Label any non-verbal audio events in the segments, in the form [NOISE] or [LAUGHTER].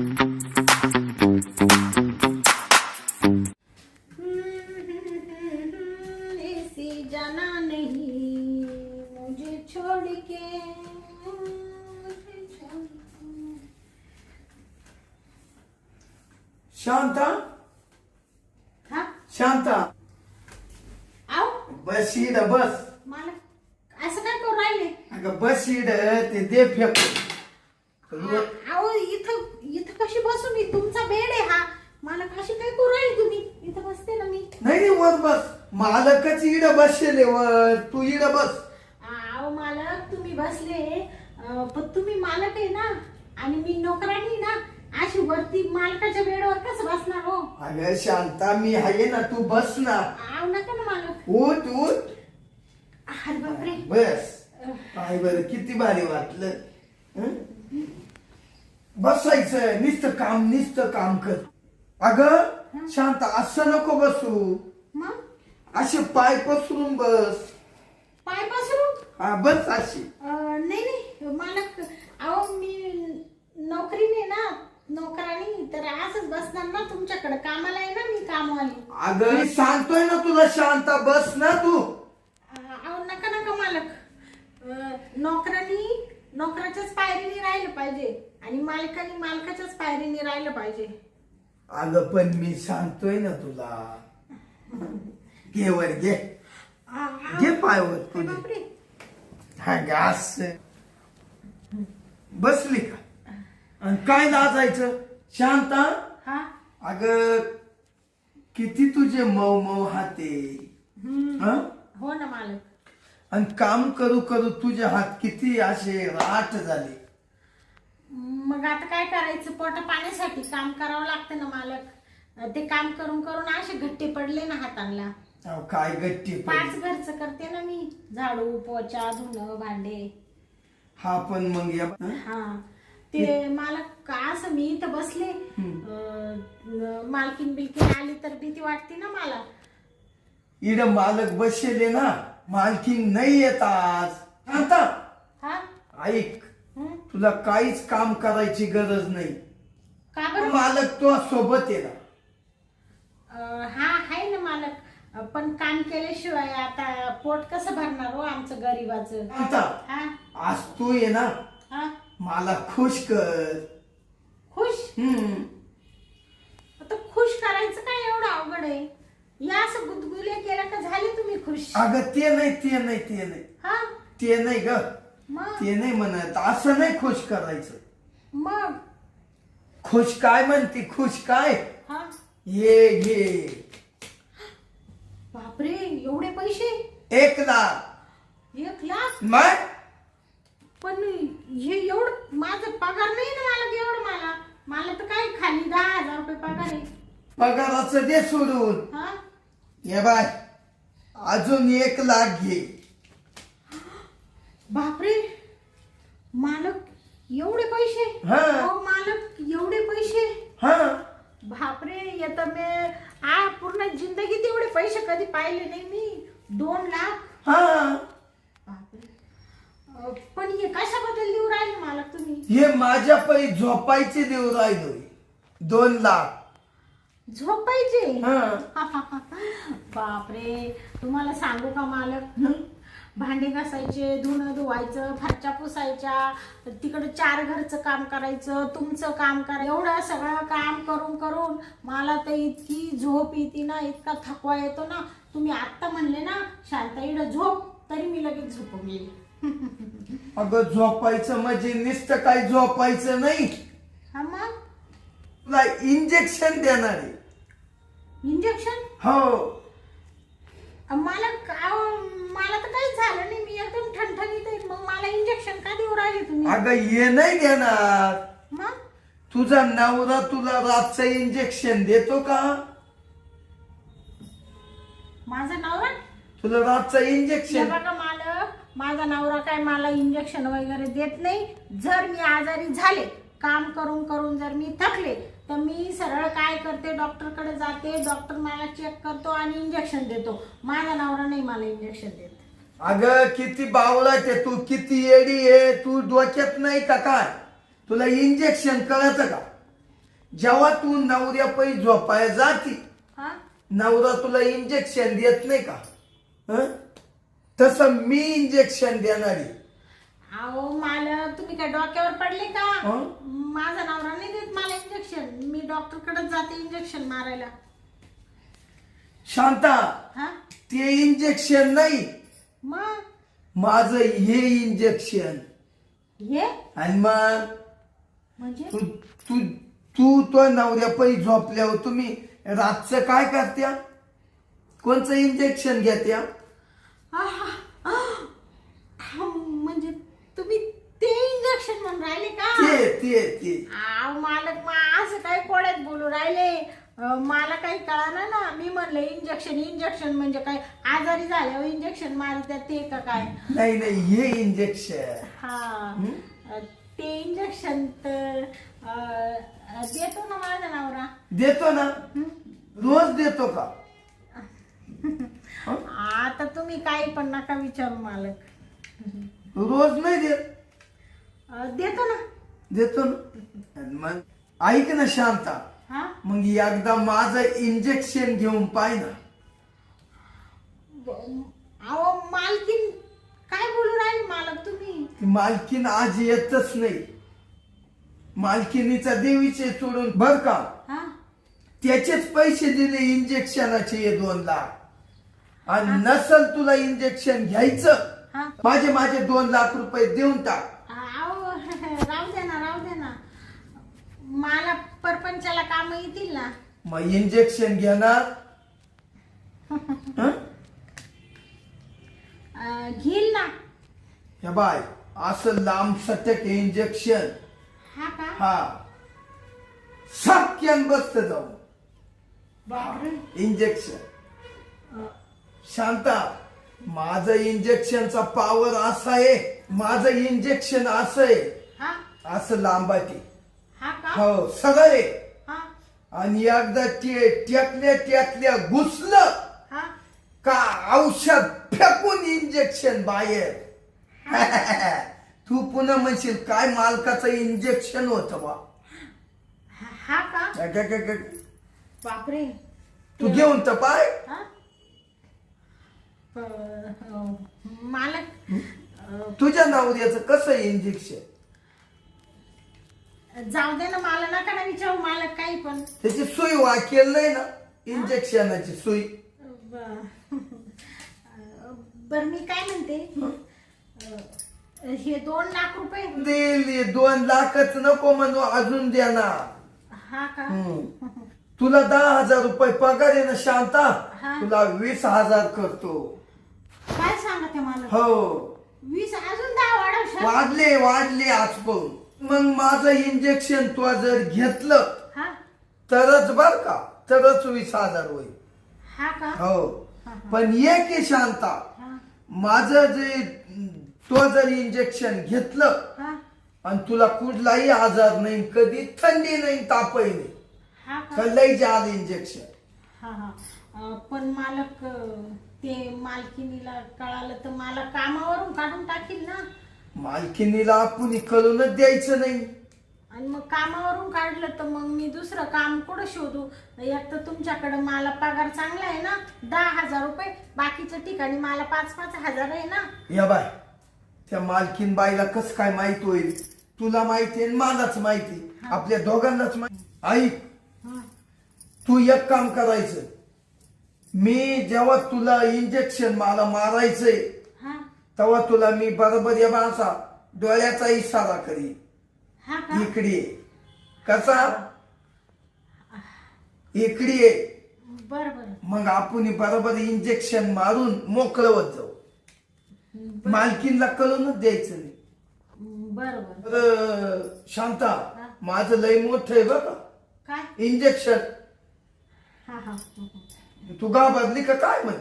Mm-hmm. नाही वर बस मालकच इड बसले वर तू इड बस. अहो मालक तुम्ही बसले. अं, पण तुम्ही मालक आहे ना? आणि मी नोकरानी ना? अशी वरती मालकाच्या बेडवर कसं बसणार हो? अगं शांता मी आहे ना तू बस ना. आव नका ना मालक. उठ उठ. अरे बापरे. बस. पाय बर किती भारी वाटलं. हं? बसायचं नुसतं काम नुसतं काम कर. अगं शांत असं नको बसू. मग? असे पाय पसरून बस. पाय पसरून? हा बस अशी. अं, नाही नाही मालक अहो मी नोकरीने ना नोकरानी तर असंच बसणार ना तुमच्याकडे. कामाला आहे ना मी कामवाली. अगं मी सांगतोय ना तुला शांता बस ना तू. अं, अहो नका नका मालक. अं, नोकरानी नोकराच्याच पायरीने राहिलं पाहिजे. आणि मालकानी मालकाच्याच पायरीने राहिलं पाहिजे. अगं पण मी सांगतोय ना तुला. घे. वर घे घे पायवर तुझे. हा गॅस बसली का? आणि काय लाजायचं शांता हा? अग किती तुझे मऊ मऊ हाते. हं? हो ना मालक. आणि काम करू करू तुझे हात किती असे राट झाले. मग आता काय करायचं? पोट पाण्यासाठी काम करावं लागतं ना मालक. ते काम करून करून असे घट्टे पडले ना हातांना. अहो, काय गट्टी पाच घरचं करते ना मी. झाडू पोचा धुणं भांडे. हा पण मग या हं? हा. ते मला का असं मी इथं बसले? अं, मालकीन बिलकीन आली तर भीती वाटते ना मला. इड मालक बसले ना मालकीन नाही येत आज. शांता हा? ऐक? तुला काहीच काम करायची गरज नाही. का बरं? मालक तो सोबत अं, हा आहे ना मालक. अं, पण काम केल्याशिवाय आता पोट कसं भरणार हो आमचं गरीबाचं? हा? आज तू ये ना. हा? मला खुश कर. खुश? हम्म. आता खुश करायचं काय एवढं अवघड आहे? या असं गुदगुले केल्या का झाले तुम्ही खुश? अगं ते नाही ते नाही ते नाही. हा? ते नाही ग. मग? ते नाही म्हणत असं नाही खुश करायचं. मग? खुश काय म्हणते खुश काय? हा? ये ये. बापरे एवढे पैसे? एक लाख. एक लाख? मग? पण हे एवढं माझं पगार नाही ना मला एवढं मला. मला तर काय खाली दहा हजार रुपये पगार आहे. पगाराचं दे सोडून. हा? ये बाय. अजून एक लाख घे. बापरे. मालक एवढे पैसे? हा. अहो, मालक एवढे पैसे? हा. बापरे येतं मी आ पूर्ण जिंदगीत एवढे पैसे कधी पाहिले नाही मी? दोन लाख? हा. बापरे. अं, पण हे कशाबद्दल लिहू राहिले मालक तुम्ही? हे माझ्या पै झोपायचे देऊ राहिलोय. दोन लाख. झोपायचे? हा. [LAUGHS] बापरे. तुम्हाला सांगू का मालक? भांडे घासायचे धुणं धुवायचं फरच्या पुसायच्या तिकडे चार घरचं काम करायचं तुमचं काम करायचं. एवढं सगळं काम करून करून मला तर इतकी झोप येते ना इतका थकवा येतो ना. तुम्ही आत्ता म्हणले ना शांता इकडं झोप तरी मी लगेच झोपून गेली अगं झोपायचं म्हणजे नुसतं काही झोपायचं नाही. हा मग? तुला इंजेक्शन देणार आहे. इंजेक्शन हो. मला का- मला तर काहीच झालं नाही. मी एकदम ठणठणीत आहे. मग मला इंजेक्शन का देऊ राहिले तुम्ही? अगं हे नाही देणार. मग? तुझा नवरा तुला रातचं इंजेक्शन देतो का? माझा नवरा? तुला रातचं हे इंजेक्शन बघा मालक माझा नवरा काय मला इंजेक्शन वगैरे देत नाही. जर मी आजारी झाले काम करून करून जर मी थकले तर मी सरळ काय करते? डॉक्टरकडे जाते. डॉक्टर मला चेक करतो आणि इंजेक्शन देतो. माझा नवरा नाही मला इंजेक्शन देत. अगं किती बावळट आहे तू किती येडी आहे तू डोक्यात नाही का काय? तुला इंजेक्शन कळत का? जेव्हा तू नवऱ्या पै झोपाय जाती हा? नवरा तुला इंजेक्शन देत नाही का? हं? तसं मी इंजेक्शन देणारी अहो मला तुम्ही काय डोक्यावर पडले का? हं? माझा नवरा नाही देत मला इंजेक्शन मी डॉक्टरकडे जाते इंजेक्शन मारायला. शांता हा? ते इंजेक्शन नाही. मग? माझं हे इंजेक्शन हे? आणि मग? म्हणजे? तू तू तू तो नवऱ्या पै झोपल्यावर तुम्ही. रातचं काय करत्या? कोणचं इंजेक्शन घेत्या? आहा, आह, म्हणजे तुम्ही ते इंजेक्शन म्हणून राहिले का? ते ते ते. आव मालक मग असं काय कोड्यात बोलू राहिले? मला काही कळणार ना. मी म्हणलं इंजेक्शन इंजेक्शन म्हणजे काय? आजारी झाल्यावर इंजेक्शन मारतात ते का काय? नाही नाही हे इंजेक्शन हा. ते इंजेक्शन तर अं, देतो ना माझा नवरा. देतो ना? रोज देतो का? [LAUGHS] आता तुम्ही काही पण नका विचारू मालक. रोज नाही देत. अं, देतो ना. देतो ना. आणि मग ऐक ना शांता. मग एकदा माझं इंजेक्शन घेऊन पाय ना. अहो मालकीन काय बोलू राहिले मालक तुम्ही? ती मालकीन आज येतच नाही. मालकिनीचा देवीचे सोडून बर का? हा? त्याचेच पैसे दिले इंजेक्शनाचे हे दोन लाख. आणि नसल तुला इंजेक्शन घ्यायचं हा? माझे माझे दोन लाख रुपये देऊन टाक. अहो [LAUGHS] राहू दे ना राहू दे ना. मला परपंचाला काम येतील ना? मग इंजेक्शन घेणार? हं? अं, घेईल ना. हे बाय असं लांब सटक इंजेक्शन हा का? हा. बसत जाऊ. बापरे. इंजेक्शन शांता माझं इंजेक्शनचा पॉवर असा आहे. माझं इंजेक्शन असं आहे. हा? असं लांबाटी हा? सगळं. हा? आणि एकदा ते टेकल्या टेकल्या घुसलं हा? का औषध फेकून इंजेक्शन बाहेर. [LAUGHS] तू पुन्हा म्हणशील काय मालकाचं इंजेक्शन होतं बा? हा- हा का? काय- काय- काय- काय? बापरे. तू घेऊन तर पाय. हा? अं, अं, मालक. तुझ्या नवऱ्याचं कसं इंजेक्शन जाऊ दे ना मला नका ना विचारू मालक काही पण. त्याची सुई वाकेल नाही ना इंजेक्शनाची सुई. बर. मी काय म्हणते? अं, हे दोन लाख रुपये. देईल हे दोन लाखच नको म्हणू अजून हा का? हम्म. तुला दहा हजार रुपये पगार आहे ना शांता? हा. तुला वीस हजार करतो. काय सांगते मला? हो. वीस अजून दहा वाढवशाल? वाढले वाढले आज पाहून मग माझं इंजेक्शन तू जर घेतलं हा? तरच बर का? तरच वीस हजार होईल. हा का? हो. पण एक आहे शांता हा. माझं जे तो जर इंजेक्शन घेतलं हा. आणि तुला कुठलाही आजार नाही कधी थंडी नाही तापही नाही हा का? कल्लाही आलं इंजेक्शन हा हा. अं, पण मालक अं, ते मालकिनीला कळालं तर मला कामावरून काढून टाकील ना? मालकिनीला आपण कळूनच द्यायचं नाही. आणि मग कामावरून काढलं तर मग मी दुसरं काम कुठं शोधू? एक तर तुमच्याकडे मला पगार चांगला आहे ना दहा हजार रुपये. बाकीच्या ठिकाणी मला पाच पाच हजार आहे ना. या बाय त्या मालकीन बाईला कस काय माहीत होईल? तुला माहिती आहे मलाच माहिती आपल्या दोघांनाच माहिती हा. तू एक काम करायचं. मी जेव्हा तुला इंजेक्शन मला मारायचंय तेव्हा तुला मी बरोबर या माणसा डोळ्याचा इशारा करी हा का? इकडे. कसा? इकडे ये. बर बर. मग आपण बरोबर इंजेक्शन मारून मोकळवत जाऊ. मालकीनला कळूनच द्यायचं नाही. बर बर. बरं, शांता माझं लय मोठं आहे बघ काय? इंजेक्शन हा हा. तू घाबरली का काय म्हण?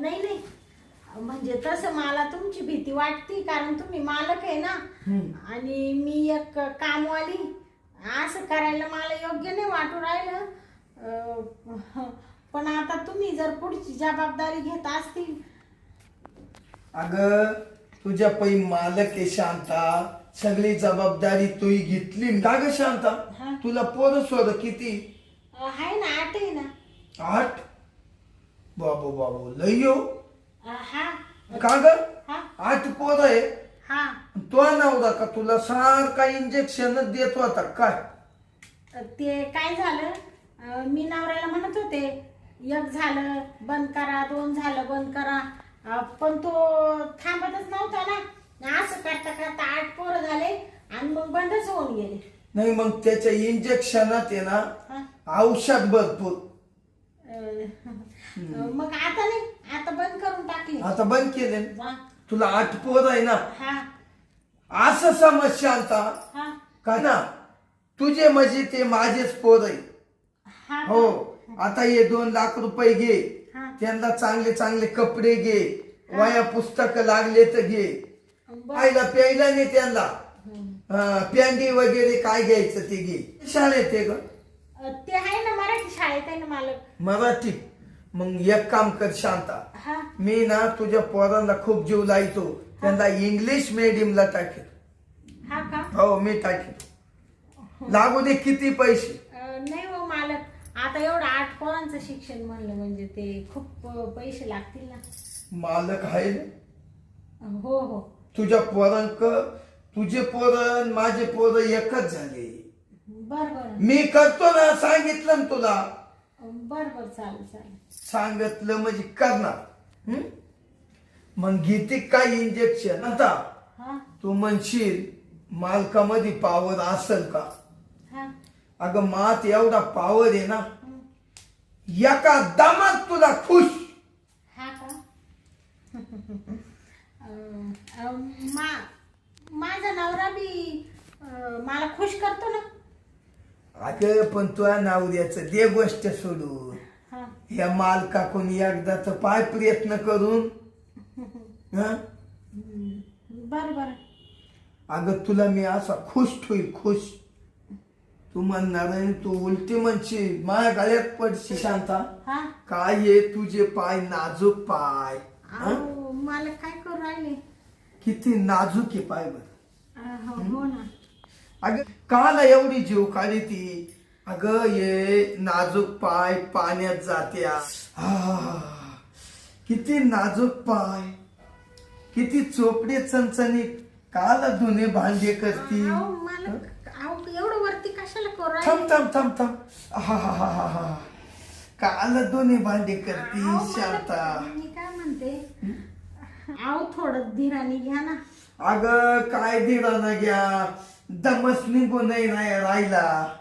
नाही नाही. म्हणजे तसं मला तुमची भीती वाटते कारण तुम्ही मालक आहे ना. आणि मी एक कामवाली असं करायला मला योग्य नाही वाटू राहिलं. अं, पण आता तुम्ही जर पुढची जबाबदारी घेत असतील. अग तुझ्या पै मालक आहे शांता. सगळी जबाबदारी तू घेतली. का ग शांता? हा. तुला पोरं सोर किती? अं, आहे ना आठ आहे ना. आठ? बाबू बाबू लय अं, हा. का ग? हा. आठ पोर आहे. हा. तो नवरा का तुला? सारखा इंजेक्शन देत होता काय ते काय झालं? अं, मी नवऱ्याला म्हणत होते एक झालं बंद करा दोन झालं बंद करा. अं, पण तो थांबतच नव्हता ना. असं करता करता आठ पोरं झाले आणि मग बंदच होऊन गेले. नाही मग त्याच्या इंजेक्शनात आहे ना हा. औषध भरपूर. अं, [LAUGHS] मग आता नाही. आता बंद करून टाकले. आता बंद केले. वा. तुला आठ पोर आहे ना? हा. असं समज शांता हा. का ना? तुझे म्हणजे ते माझेच पोर आहे. हा हो. आता हे दोन लाख रुपये घे. हा. त्यांना चांगले चांगले कपडे घे. वया पुस्तक लागले तर घे. बर. आईला प्यायला नाही त्यांना. पॅन्डी वगैरे काय घ्यायचं ते घे. शाळेत आहे ग. ते आहे ना मराठी शाळेत आहे ना मालक. मराठी. मग एक काम कर शांता. हा. मी ना तुझ्या पोरांना खूप जीव लायतो त्यांना इंग्लिश मीडियमला टाकेल हा का? हो मी टाकेल लागू दे किती पैसे. अं, नाही हो मालक. आता एवढं आठ पोरांचं शिक्षण म्हणलं म्हणजे ते खूप अं, पैसे लागतील ना. मालक आहे ना? हो हो. तुझ्या पोरांक तुझे पोरं माझे पोरं एकच झाले. बर बर. मी करतो ना सांगितलं ना तुला. बर बर चालेल चालेल. सांगितलं म्हणजे करणार. हं? मग घेते काय इंजेक्शन आता हा. तू म्हणशील मालकामध्ये पावर असेल का? हा. अगं मात एवढा पावर आहे ना. एका दमात तुला खुश. हा का? [LAUGHS] अं, अं, मा माझा नवरा बी अं, मला खुश करतो ना. अगं पण तुझ्या नावऱ्याचं दे गोष्ट सोडून. हा. या मालका कोणी एकदाच पाय प्रयत्न करून. [LAUGHS] हं? बर बर. अगं तुला मी असा खुश ठेवी खुश. तू म्हणणार तू उलटी म्हणशील. माझ्या गळ्यात पडशी शांता. हा? काय आहे तुझे पाय नाजूक पाय? हं? अहो, मला काय करू राहिले? किती नाजूक आहे पाय बर. हो हो ना. अगं काला एवढी जीव काढी ती. अगं ये नाजूक पाय पाण्यात जात्या. किती नाजूक पाय. किती चोपडे चणचणीत काला धुणे भांडे करती. एवढं वरती कशाला करू राहिले? थांब थांब थांब थांब. हा हा हा हा हा. काला दोन्ही भांडे करती शांता. मी काय म्हणते? अहो थोडं धीराने घ्या ना. अगं काय दिला ना घ्या? दमस निघून नाही नाही राहिला.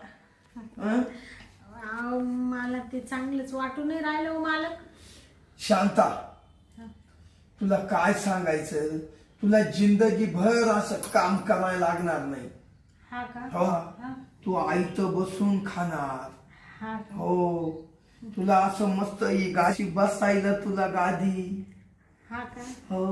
हं? अहो, मला ते चांगलंच वाटू नाही राहिलं हो मालक. शांता तुला काय सांगायचं? तुला जिंदगी भर असं काम करायला लागणार नाही. हा का? हो. हा. तू आईत बसून खाणार. हा का? हो. तुला असं मस्त ही गाशी बसायला तुला गादी हा का? हो.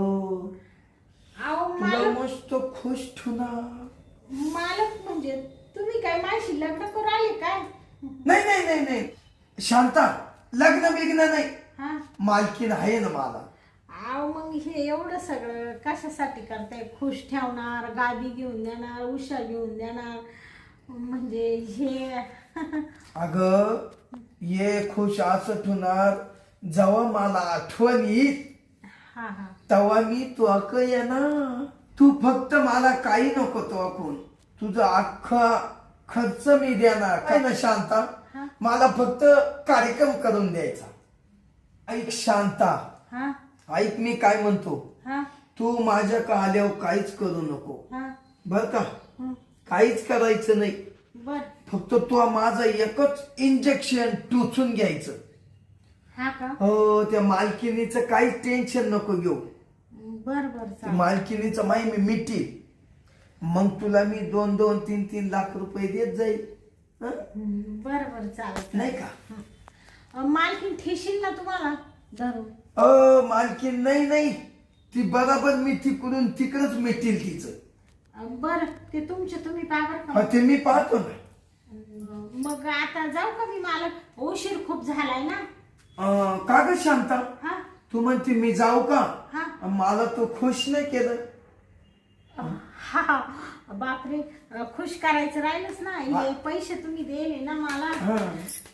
अहो तुला मालक. मस्त खुश ठुणार मालक म्हणजे तुम्ही काय माझी लग्न करू आले काय? नाही नाही नाही नाही. शांता लग्न बिग्न नाही. हा? मालकीन आहे ना मला. अहो मग हे एवढं सगळं कशासाठी करताय? खुश ठेवणार गादी घेऊन देणार उषा घेऊन देणार? म्हणजे हे [LAUGHS] अग ये खुश असं ठुणार जेव्हा मला आठवण येईल हा हा. तेव्हा मी तू अक येणार. तू फक्त मला काही नको तो अकून तुझा अख्खा खर्च मी देणार. काय ना शांता? हा. मला फक्त कार्यक्रम करून द्यायचा. ऐक शांता. हा? ऐक मी काय म्हणतो? हा? तू माझ्या का आल्यावर काहीच करू नको. हा? बर का? हं. काहीच करायचं नाही. बर. फक्त तू माझं एकच इंजेक्शन टोचून घ्यायचं. हा का? हो त्या मालकिनीचं काहीच टेन्शन नको घेऊ. बर बर मालकिनीचं माही मी मिटी मग तुला मी दोन दोन तीन तीन लाख रुपये देत जाईल. हं? बर बर चालेल नाही का? मालकीन ठेशील ना तुम्हाला? धरून. अ मालकीन नाही नाही. ती बराबर मी तिकडून तिकडच मिटील तिचं. बर ते तुमचे तुम्ही हा का? ते मी पाहतो ना. मग आता जाऊ का मी मालक? उशीर खूप झालाय ना. का ग शांता? तू म्हणते मी जाऊ का? मला तू खुश नाही केलं. हा बापरे खुश करायचं राहिलंच ना. हे पैसे तुम्ही दिले ना मला.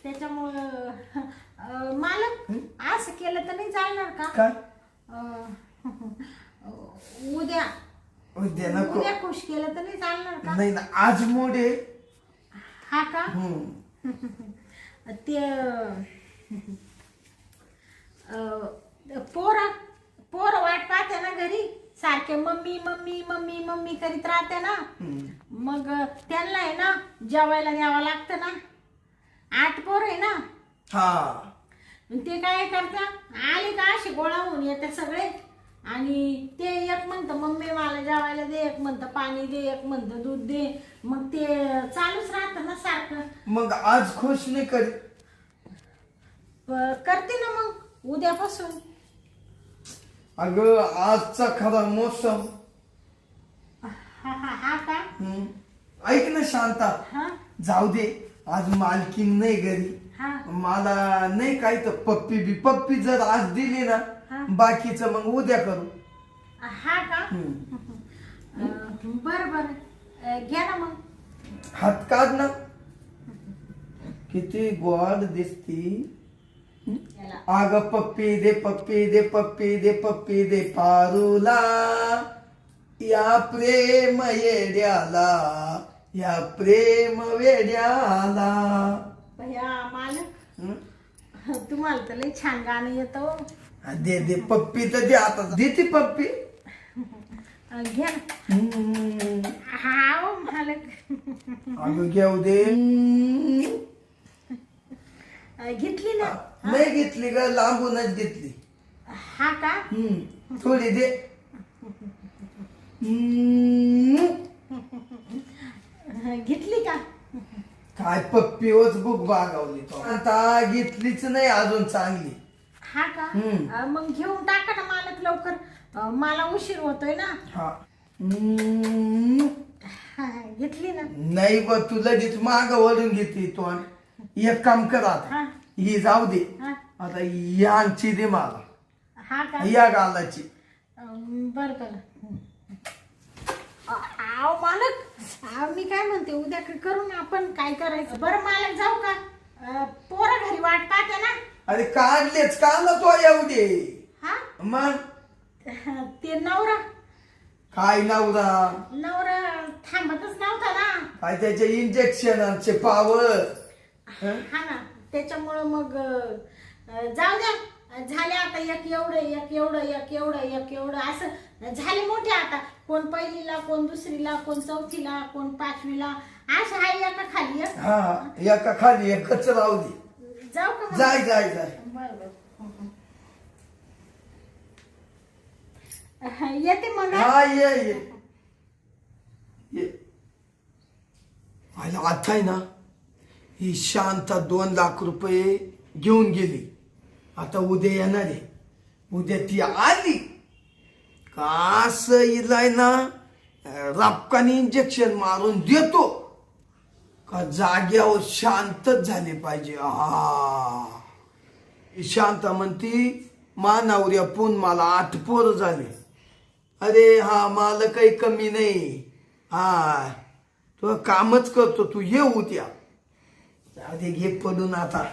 त्याच्यामुळं मालक असं केलं तर नाही चालणार का? उद्या. उद्या नको. उद्या खुश केलं तर नाही चालणार का? नाही ना आज मोडे हा का. [LAUGHS] ते अं, पोरा पोर वाट पाहते ना घरी सारखे मम्मी मम्मी मम्मी मम्मी करीत राहते ना. मग त्यांना आहे ना जेवायला न्यावं लागतं ना. आठ पोर आहे ना. हा. ते काय करता आले का असे गोळा होऊन येते सगळे. आणि ते एक म्हणतं मम्मी मला जेवायला दे एक म्हणतं पाणी दे एक म्हणतं दूध दे. मग ते चालूच राहतं ना सारखं. मग आज खुश नाही करी प- करते ना मग उद्यापासून. अगं आजचा खरा मोसम. हा हा हा का. ऐक ना शांता. हा? जाऊ दे. आज मालकीन नाही घरी. हा. मला नाही काय तर पप्पी बी. पप्पी जर आज दिली हा. ना बाकीचं मग उद्या करू. हा का? हम्म. अं, बरं बरं. अं, घ्या ना मग. हात काढ ना. किती गोड दिसती. आग पप्पी दे पप्पी दे पप्पी दे पप्पी दे पारूला. या प्रेम येड्याला या प्रेम वेड्याला. भैया मालक? तुम्हाला तर लई छान गाणं येतं हो. दे दे पप्पी तर दे आता. दे ती पप्पी. घ्या. मालक. अगं घेऊ दे. घेतली ना? नाही घेतली ग लांबूनच घेतली. हा का? हम्म. थोडी दे. घेतली का? काय पप्पीवच बुक बागावली तो. आता घेतलीच नाही अजून चांगली. हा का? हम्म. अं, मग घेऊन टाका ना मालक लवकर. अं, मला उशीर होतोय ना? हा. हम्म. हा, घेतली ना? नाही ब तू लगेच माग वळून घेते तो आणि एक काम कर आता. हा. जाऊ दे. आता यांची दे मला. हा का? या गालाची. बर बर. आव मालक. मी काय म्हणते उद्या क- करू ना आपण काय करायचं? बरं मालक जाऊ का? अं, पोरं घरी वाट पाहते ना? अरे काढलेच काढला तो येऊ दे हा? मग? ते नवरा. काय नवरा? नवरा थांबतच नव्हता ना. काय त्याचे इंजेक्शनचे पावर हा? ना त्याच्यामुळं मग अं, जाऊ द्या. झाले आता एक एवढं एक एवढं एक एवढं एक एवढं. असं झाले मोठे आता. कोण पहिलीला कोण दुसरीला कोण चौथीला कोण पाचवीला. असं आहे एका खाली एक. हा एका खाली एकच राहू दे. जाऊ का मग? जाय जाय जाय. बरं बरं. अं, येते मग हा? हा ये ये. ये. आयला आता आहे ना? ही शांता दोन लाख रुपये घेऊन गेली. आता उद्या येणार आहे. उद्या ती आली. का असं ना रापकानी इंजेक्शन मारून देतो. का जाग्यावर शांतच झाले पाहिजे. हा ही शांता म्हणती मानावऱ्या पून मला आठ पोर झाले. अरे हा मला काही कमी नाही. हा तो कामच करतो. तू ये उद्या. अरे घे पडून आता.